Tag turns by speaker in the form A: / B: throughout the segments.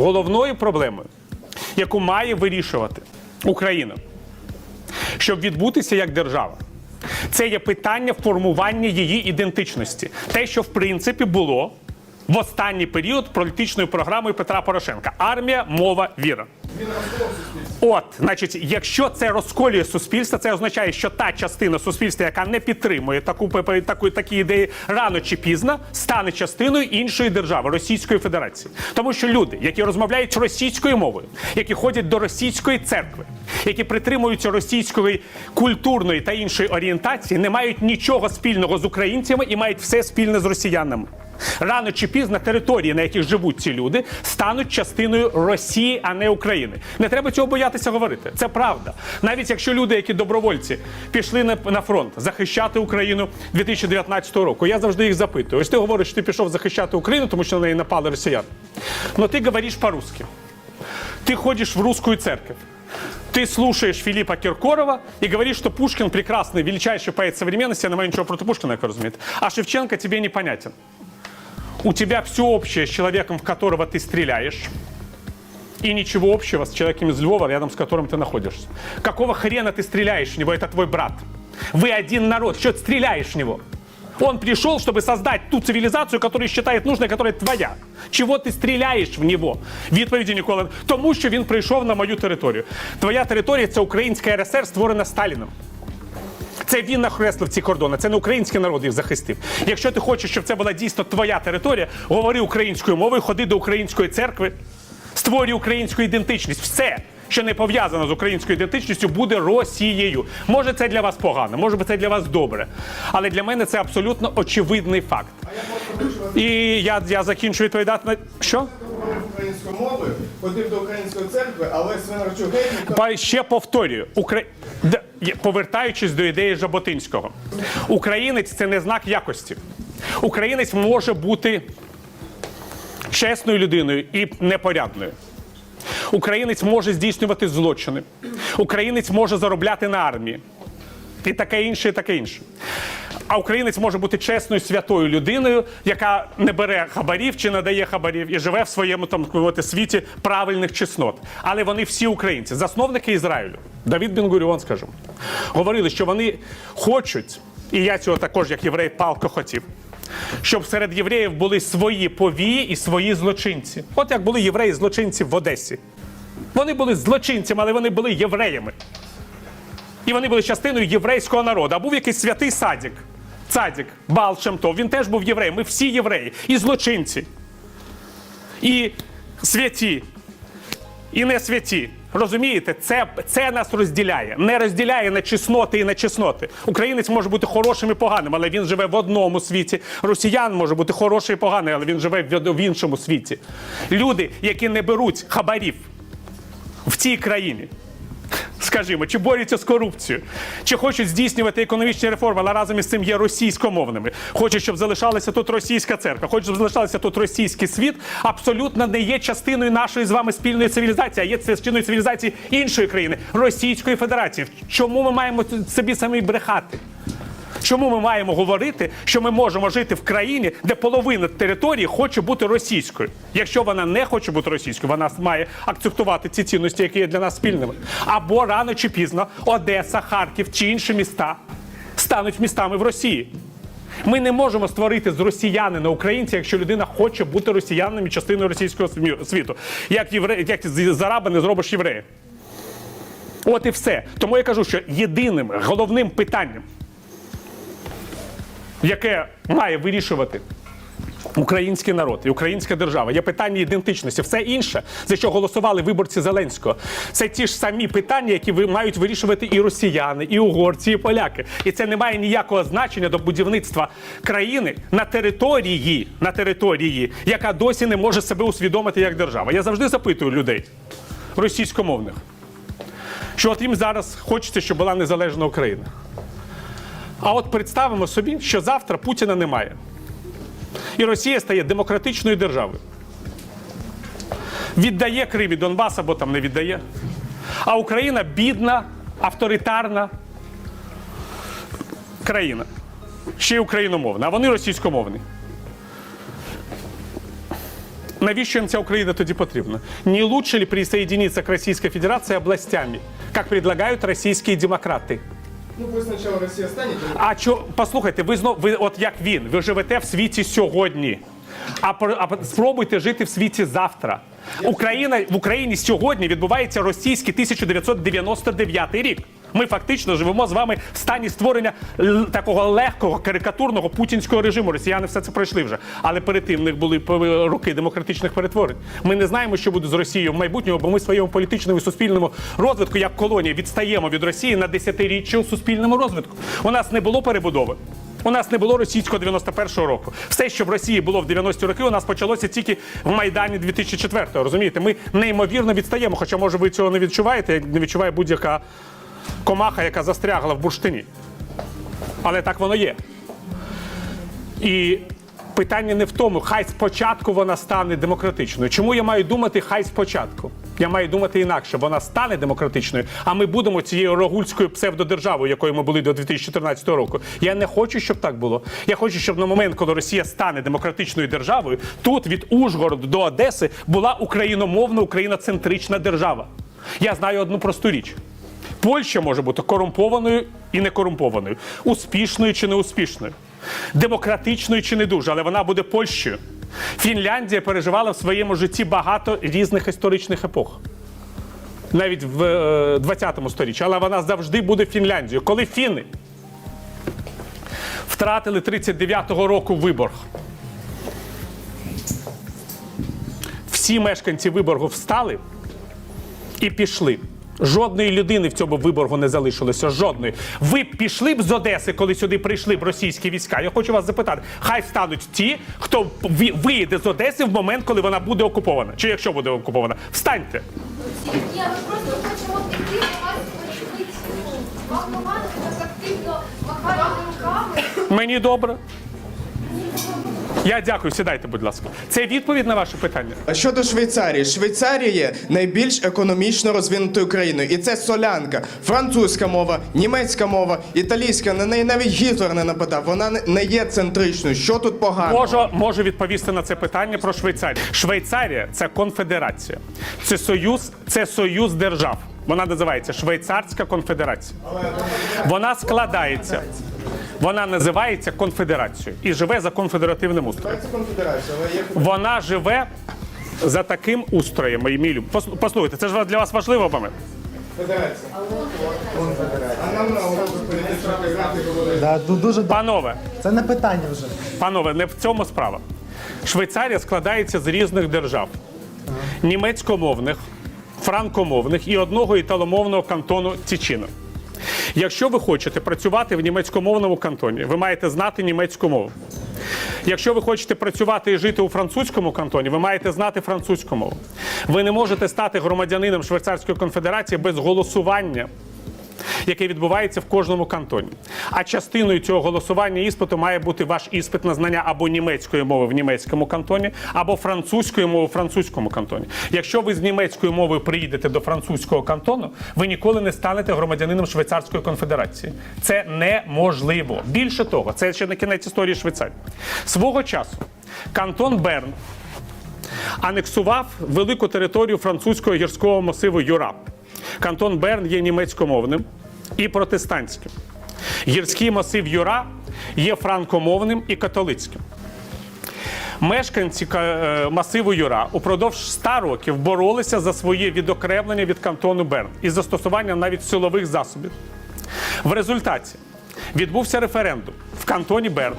A: головною проблемою, яку має вирішувати Україна, щоб відбутися як держава. Це є питання формування її ідентичності. Те, що в принципі було в останній період політичною програмою Петра Порошенка: армія, мова, віра. От, значить, якщо це розколює суспільство, це означає, що та частина суспільства, яка не підтримує таку таку такі ідеї, рано чи пізно стане частиною іншої держави Російської Федерації. Тому що люди, які розмовляють російською мовою, які ходять до російської церкви, які притримуються російської культурної та іншої орієнтації, не мають нічого спільного з українцями і мають все спільне з росіянами. Рано чи пізно території, на яких живуть ці люди, стануть частиною Росії, а не України. Не треба цього боятися говорити. Це правда. Навіть якщо люди, які добровольці, пішли на, на фронт захищати Україну 2019 року, я завжди їх запитую. Ось ти говориш, що ти пішов захищати Україну, тому що на неї напали росіяни. Ну ти говориш по-русски. Ты ходишь в русскую церковь. Ты слушаешь Филиппа Киркорова и говоришь, что Пушкин прекрасный, величайший поэт современности, я не маю ничего против Пушкина, как разумеет. А Шевченко тебе непонятен. У тебя все общее с человеком, в которого ты стреляешь, и ничего общего с человеком из Львова, рядом с которым ты находишься. Какого хрена ты стреляешь в него? Это твой брат. Вы один народ. Что ты стреляешь в него? Он пришел, чтобы создать ту цивілізацію, яку считает нужной, которая твоя. Чого ти стріляєш в нього? Відповіді ніколи. Тому що він прийшов на мою територію. Твоя територія це українська РСР, створена Сталіном. Це він нахреслив ці кордони. Це не український народ їх захистив. Якщо ти хочеш, щоб це була дійсно твоя територія, говори українською мовою, ходи до української церкви, створюй українську ідентичність. Все, що не пов'язано з українською ідентичністю, буде Росією. Може, це для вас погано, може це для вас добре. Але для мене це абсолютно очевидний факт. І я, я закінчу відповідати на що?
B: українською мовою, ходив до української церкви, але Свинарчук
A: Ще повторюю, Укра... Повертаючись до ідеї Жаботинського, українець це не знак якості. Українець може бути чесною людиною і непорядною. Українець може здійснювати злочини. Українець може заробляти на армії. І таке інше, і таке інше. А українець може бути чесною святою людиною, яка не бере хабарів чи не дає хабарів і живе в своєму там мовити, світі правильних чеснот. Але вони всі українці, засновники Ізраїлю, Давід Бенгуріон, скажімо, говорили, що вони хочуть, і я цього також, як єврей, палко хотів. Щоб серед євреїв були свої повії і свої злочинці. От як були євреї злочинці в Одесі. Вони були злочинцями, але вони були євреями. І вони були частиною єврейського народу. А був якийсь святий садік, цадік, Бал Шемтов. Він теж був євреєм. Ми всі євреї, і злочинці, і святі, і не святі. Розумієте, це, це нас розділяє. Не розділяє на чесноти і на чесноти. Українець може бути хорошим і поганим, але він живе в одному світі. Росіян може бути хороший і поганий, але він живе в, іншому світі. Люди, які не беруть хабарів в цій країні. Скажімо, чи борються з корупцією, чи хочуть здійснювати економічні реформи, але разом із цим є російськомовними. Хочуть, щоб залишалася тут російська церква, хочуть, щоб залишалася тут російський світ. Абсолютно не є частиною нашої з вами спільної цивілізації, а є частиною цивілізації іншої країни Російської Федерації. Чому ми маємо собі самі брехати? Чому ми маємо говорити, що ми можемо жити в країні, де половина території хоче бути російською? Якщо вона не хоче бути російською, вона має акцептувати ці цінності, які є для нас спільними. Або рано чи пізно Одеса, Харків чи інші міста стануть містами в Росії. Ми не можемо створити з росіянина українця, якщо людина хоче бути росіянином і частиною російського світу. Як євре... як з араба не зробиш єврея. От і все. Тому я кажу, що єдиним головним питанням яке має вирішувати український народ і українська держава. Є питання ідентичності. Все інше, за що голосували виборці Зеленського, це ті ж самі питання, які мають вирішувати і росіяни, і угорці, і поляки. І це не має ніякого значення до будівництва країни на території, на території, яка досі не може себе усвідомити як держава. Я завжди запитую людей російськомовних, що от їм зараз хочеться, щоб була незалежна Україна. А от представимо собі, що завтра Путіна немає. І Росія стає демократичною державою. Віддає Крим і Донбас або там не віддає. А Україна бідна, авторитарна країна. Ще й україномовна, а вони російськомовні. Навіщо їм ця Україна тоді потрібна? Не лучше ли присоединиться к Российской Федерации областями, как предлагают российские демократы?
B: Ну пусть спочатку Росія стане.
A: А чо, послухайте, ви знов, ви от як він, ви живете в світі сьогодні. А, про- а спробуйте жити в світі завтра. Україна в Україні сьогодні відбувається російський 1999 рік. Ми фактично живемо з вами в стані створення л- такого легкого карикатурного путінського режиму. Росіяни все це пройшли вже. Але перед тим в них були п- роки демократичних перетворень. Ми не знаємо, що буде з Росією в майбутньому, бо ми в своєму політичному і суспільному розвитку, як колонія, відстаємо від Росії на десятиріччя у суспільному розвитку. У нас не було перебудови. У нас не було російського 91-го року. Все, що в Росії було в 90-ті роки, у нас почалося тільки в Майдані 2004-го. Розумієте, ми неймовірно відстаємо. Хоча, може, ви цього не відчуваєте, як не відчуває будь-яка комаха, яка застрягла в бурштині. Але так воно є. І питання не в тому, хай спочатку вона стане демократичною. Чому я маю думати хай спочатку? Я маю думати інакше. Вона стане демократичною, а ми будемо цією рогульською псевдодержавою, якою ми були до 2014 року. Я не хочу, щоб так було. Я хочу, щоб на момент, коли Росія стане демократичною державою, тут від Ужгороду до Одеси була україномовна, україноцентрична держава. Я знаю одну просту річ. Польща може бути корумпованою і некорумпованою, успішною чи неуспішною, демократичною чи не дуже, але вона буде Польщею. Фінляндія переживала в своєму житті багато різних історичних епох. Навіть в е, 20 сторіччі, але вона завжди буде Фінляндією. Коли фіни втратили 39-го року виборг, всі мешканці виборгу встали і пішли. Жодної людини в цьому виборгу не залишилося. Жодної. Ви б пішли б з Одеси, коли сюди прийшли б російські війська. Я хочу вас запитати: хай встануть ті, хто виїде з Одеси в момент, коли вона буде окупована. Чи якщо буде окупована, встаньте.
C: Ми просто хочемо піти вас. Вам ви так активно махаєте руками.
A: Мені добре. Я дякую, сідайте, будь ласка. Це відповідь на ваше питання.
B: А щодо Швейцарії, Швейцарія є найбільш економічно розвинутою країною. І це солянка, французька мова, німецька мова, італійська. На неї навіть Гітлер не нападав. Вона не- не є центричною. Що тут погано?
A: Можу, можу відповісти на це питання про Швейцарію. Швейцарія це конфедерація. Це союз, це союз держав. Вона називається Швейцарська конфедерація. Вона складається. Вона називається конфедерацією і живе за конфедеративним устроєм. Вона живе за таким устроєм, мої мілю. Пос- Послухайте, це ж для вас важливо момент.
D: Да, дуже
A: Панове,
D: Це не питання вже.
A: Панове, не в цьому справа. Швейцарія складається з різних держав: німецькомовних, франкомовних і одного італомовного кантону Тічино. Якщо ви хочете працювати в німецькомовному кантоні, ви маєте знати німецьку мову. Якщо ви хочете працювати і жити у французькому кантоні, ви маєте знати французьку мову. Ви не можете стати громадянином Швейцарської конфедерації без голосування яке відбувається в кожному кантоні. А частиною цього голосування іспиту має бути ваш іспит на знання або німецької мови в німецькому кантоні, або французької мови в французькому кантоні. Якщо ви з німецькою мовою приїдете до французького кантону, ви ніколи не станете громадянином Швейцарської конфедерації. Це неможливо. Більше того, це ще не кінець історії Швейцарії. Свого часу кантон Берн анексував велику територію французького гірського масиву Юра. Кантон Берн є німецькомовним і протестантським. Гірський масив Юра є франкомовним і католицьким. Мешканці е, масиву Юра упродовж 100 років боролися за своє відокремлення від кантону Берн із застосуванням навіть силових засобів. В результаті відбувся референдум в кантоні Берн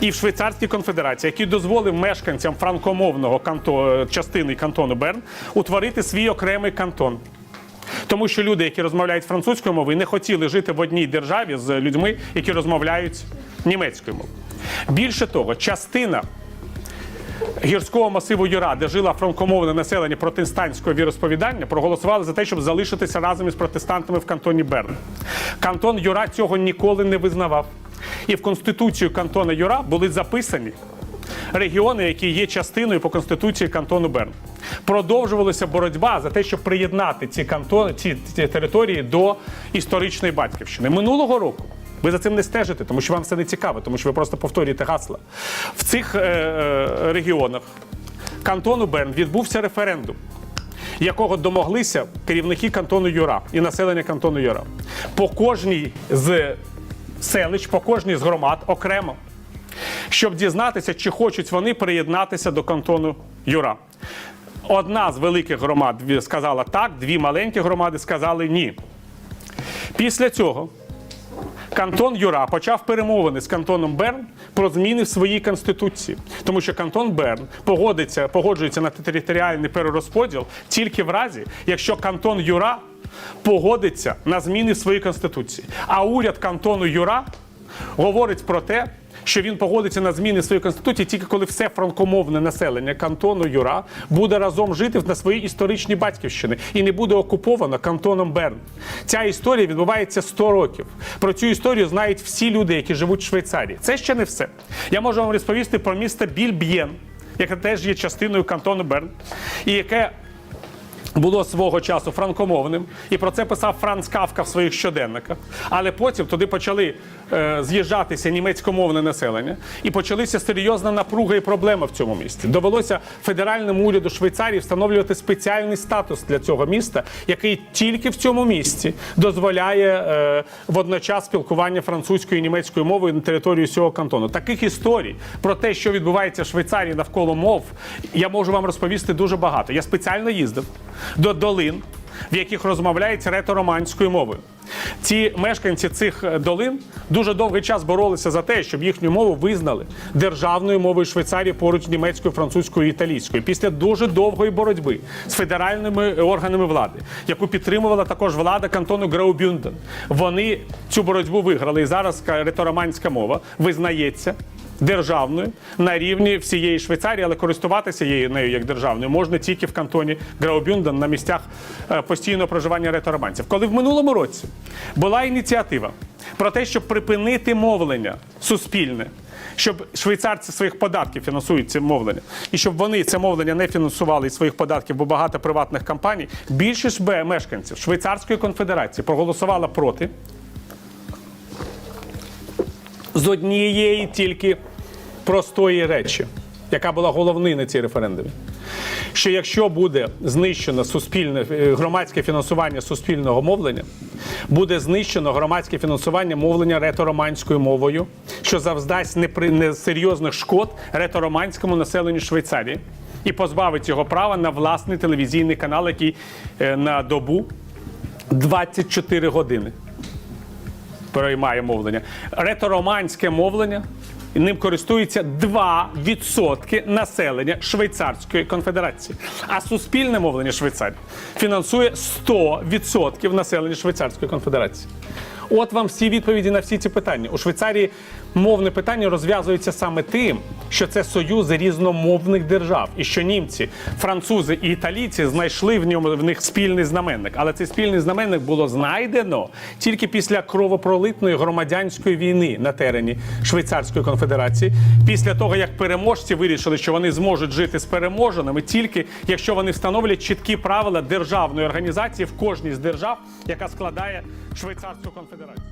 A: і в Швейцарській конфедерації, який дозволив мешканцям франкомовного канто... частини кантону Берн утворити свій окремий кантон. Тому що люди, які розмовляють французькою мовою, не хотіли жити в одній державі з людьми, які розмовляють німецькою мовою. Більше того, частина гірського масиву Юра, де жило франкомовне населення протестантського віросповідання, проголосували за те, щоб залишитися разом із протестантами в кантоні Берн. Кантон Юра цього ніколи не визнавав. І в конституцію кантона Юра були записані регіони, які є частиною по конституції кантону Берн. Продовжувалася боротьба за те, щоб приєднати ці кантони, ці, ці території до історичної батьківщини. Минулого року ви за цим не стежите, тому що вам це не цікаво, тому що ви просто повторюєте гасла. В цих е, е, регіонах кантону Берн відбувся референдум, якого домоглися керівники кантону Юра і населення кантону Юра. По кожній з селищ, по кожній з громад окремо, щоб дізнатися, чи хочуть вони приєднатися до кантону Юра. Одна з великих громад сказала так, дві маленькі громади сказали ні. Після цього Кантон Юра почав перемовини з кантоном Берн про зміни в своїй конституції, тому що кантон Берн погодиться, погоджується на територіальний перерозподіл тільки в разі, якщо кантон Юра погодиться на зміни в своїй конституції. А уряд кантону Юра говорить про те, що він погодиться на зміни своєї конституції тільки коли все франкомовне населення кантону Юра буде разом жити на своїй історичній батьківщині і не буде окуповано кантоном Берн. Ця історія відбувається 100 років. Про цю історію знають всі люди, які живуть в Швейцарії. Це ще не все. Я можу вам розповісти про місто Більб'єн, яке теж є частиною кантону Берн, і яке було свого часу франкомовним, і про це писав Франц Кавка в своїх щоденниках. Але потім туди почали е, з'їжджатися німецькомовне населення, і почалися серйозна напруга і проблема в цьому місті. Довелося федеральному уряду Швейцарії встановлювати спеціальний статус для цього міста, який тільки в цьому місті дозволяє е, водночас спілкування французькою і німецькою мовою на території цього кантону. Таких історій про те, що відбувається в Швейцарії навколо мов, я можу вам розповісти дуже багато. Я спеціально їздив до долин, в яких розмовляється ретороманською мовою. Ці мешканці цих е, долин дуже довгий час боролися за те, щоб їхню мову визнали державною мовою Швейцарії поруч з німецькою, французькою і італійською. Після дуже довгої боротьби з федеральними органами влади, яку підтримувала також влада кантону Граубюнден, вони цю боротьбу виграли. І зараз ка- ретороманська мова визнається державною на рівні всієї Швейцарії, але користуватися її нею як державною можна тільки в кантоні Граубюнден на місцях е, постійного проживання ретороманців. Коли в минулому році була ініціатива про те, щоб припинити мовлення суспільне. Щоб швейцарці своїх податків фінансують це мовлення, і щоб вони це мовлення не фінансували із своїх податків, бо багато приватних компаній, більшість мешканців Швейцарської конфедерації проголосувала проти з однієї тільки простої речі, яка була головною на цій референдумі. Що якщо буде знищено суспільне е, громадське фінансування суспільного мовлення, буде знищено громадське фінансування мовлення ретороманською мовою, що завдасть несерйозних шкод ретороманському населенню Швейцарії і позбавить його права на власний телевізійний канал, який е, на добу 24 години переймає мовлення. Ретороманське мовлення. Ним користується 2% населення Швейцарської конфедерації. А суспільне мовлення Швейцарії фінансує 100% населення Швейцарської конфедерації. От вам всі відповіді на всі ці питання. У Швейцарії мовне питання розв'язується саме тим, що це союзи різномовних держав, і що німці, французи і італійці знайшли в ньому в них спільний знаменник. Але цей спільний знаменник було знайдено тільки після кровопролитної громадянської війни на терені Швейцарської конфедерації, після того як переможці вирішили, що вони зможуть жити з переможеними, тільки якщо вони встановлять чіткі правила державної організації в кожній з держав, яка складає Швейцарську конфедерацію.